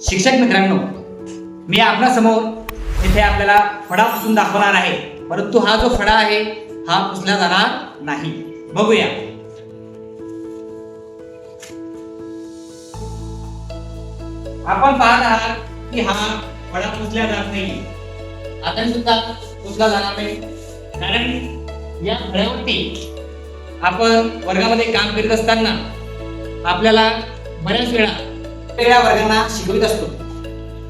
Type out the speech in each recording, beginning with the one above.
शिक्षक मित्रांनो मी आपल्यासमोर इथे आपल्याला फडा पुसून दाखवणार आहे. परंतु हा जो फडा आहे हा पुसला जाणार नाही. बघूया. आपण पाहत आहात की हा फडा पुसला जात नाही. आता सुद्धा पुसला जाणार नाही. कारण या फळ्यावरती आपण वर्गामध्ये काम करीत असताना आपल्याला बऱ्याच वेळा वेगळ्या वर्गांना शिकवित असतो.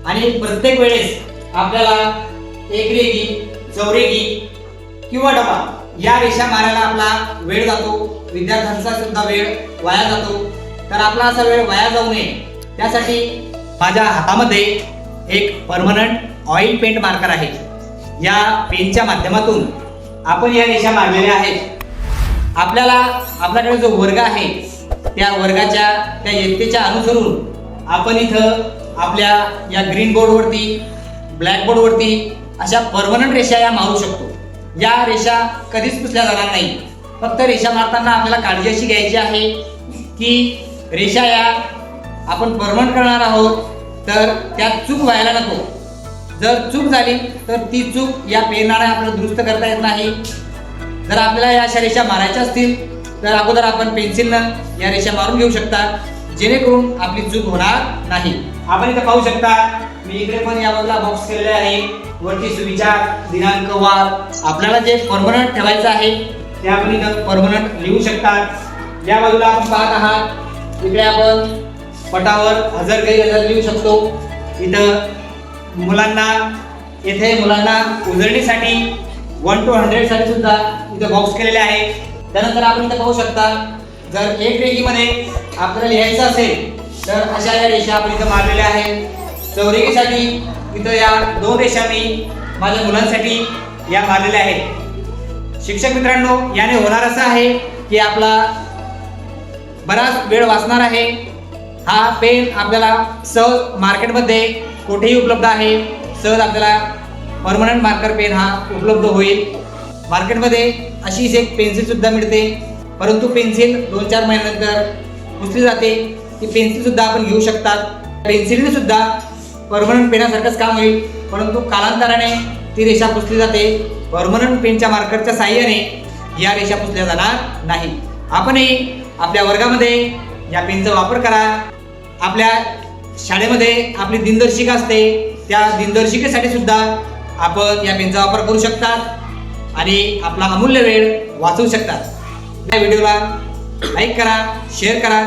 आणि प्रत्येक वेळेस आपल्याला एक रेगी चौरेगी किंवा डबा या रेषा मारायला आपला वेळ जातो. विद्यार्थ्यांचा सुद्धा वेळ वाया जातो. तर आपला असा वेळ वाया जाऊ नये. त्यासाठी माझ्या हातामध्ये एक परमनंट ऑइल पेंट मार्कर आहे. या पेनच्या माध्यमातून आपण या रेषा मारलेल्या आहेत. आपल्याला आपल्याकडे जो वर्ग आहे त्या वर्गाच्या त्या इयत्तेच्या अनुसरून आपण इथं आपल्या या ग्रीन बोर्डवरती ब्लॅक बोर्डवरती अशा परमनंट रेषा या मारू शकतो. या रेषा कधीच पुसल्या जाणार नाही. फक्त रेषा मारताना आपल्याला काळजी अशी घ्यायची आहे की रेषा या आपण परमनंट करणार आहोत तर त्यात चूक व्हायला नको. जर चूक झाली तर ती चूक या पेनाने आपल्याला दुरुस्त करता येत नाही. जर आपल्याला या अशा रेषा मारायच्या असतील तर अगोदर आपण पेन्सिलनं या रेषा मारून घेऊ शकता. जेणेकरून आपली चूक होणार नाही. आपण इथं पाहू शकता मी इकडे पण या बाजूला बॉक्स केलेले आहे. वरती सुविचार दिनांक वार. आपल्याला जे परमनंट ठेवायचं आहे ते आपण इथं परमनंट लिहू शकतात. या बाजूला आपण पाहत आहात इकडे आपण पटावर हजर गैरहजर लिहू शकतो. इथं मुलांना येथे मुलांना उजळणीसाठी वन टू हंड्रेडसाठी सुद्धा इथं बॉक्स केलेले आहे. त्यानंतर आपण इथं पाहू शकता जर एक रेगीमध्ये आपल्याला लिहायचं असेल तर अशा या रेषा आपण इथं मारलेल्या आहेत. चौरेखीसाठी इथं या दोन रेषा मी माझ्या मुलांसाठी या मारलेल्या आहेत. शिक्षक मित्रांनो याने होणार असं आहे की आपला बराच वेळ वाचणार आहे. हा पेन आपल्याला सहज मार्केटमध्ये कुठेही उपलब्ध आहे. सहज आपल्याला परमनंट मार्कर पेन हा उपलब्ध होईल. मार्केटमध्ये अशीच एक पेन्सिलसुद्धा मिळते. परंतु पेन्सिल दोन चार महिन्यानंतर पुसली जाते. ती पेन्सिल सुद्धा आपण घेऊ शकतात. पेन्सिलने सुद्धा परमनंट पेनासारखंच काम होईल. परंतु कालांतराने ती रेषा पुसली जाते. परमनंट पेनच्या मार्करच्या साह्याने या रेषा पुसल्या जाणार नाही. आपणही आपल्या वर्गामध्ये या पेनचा वापर करा. आपल्या शाळेमध्ये आपली दिनदर्शिका असते. त्या दिनदर्शिकेसाठी सुद्धा आपण या पेनचा वापर करू शकतात. आणि आपला अमूल्य वेळ वाचवू शकतात. या व्हिडिओला लाईक करा शेअर करा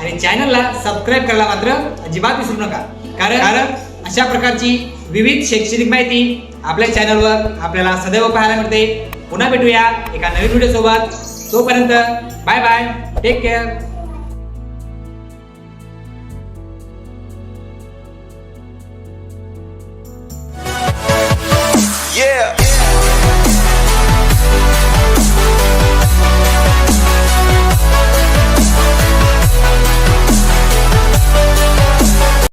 आणि चॅनलला सबस्क्राईब करायला मात्र अजिबात विसरू नका. कारण कारण अशा प्रकारची विविध शैक्षणिक माहिती आपल्या चॅनलवर आपल्याला सदैव पाहायला मिळते. पुन्हा भेटूया एका नवीन व्हिडिओ सोबत. तोपर्यंत bye bye take care Yeah.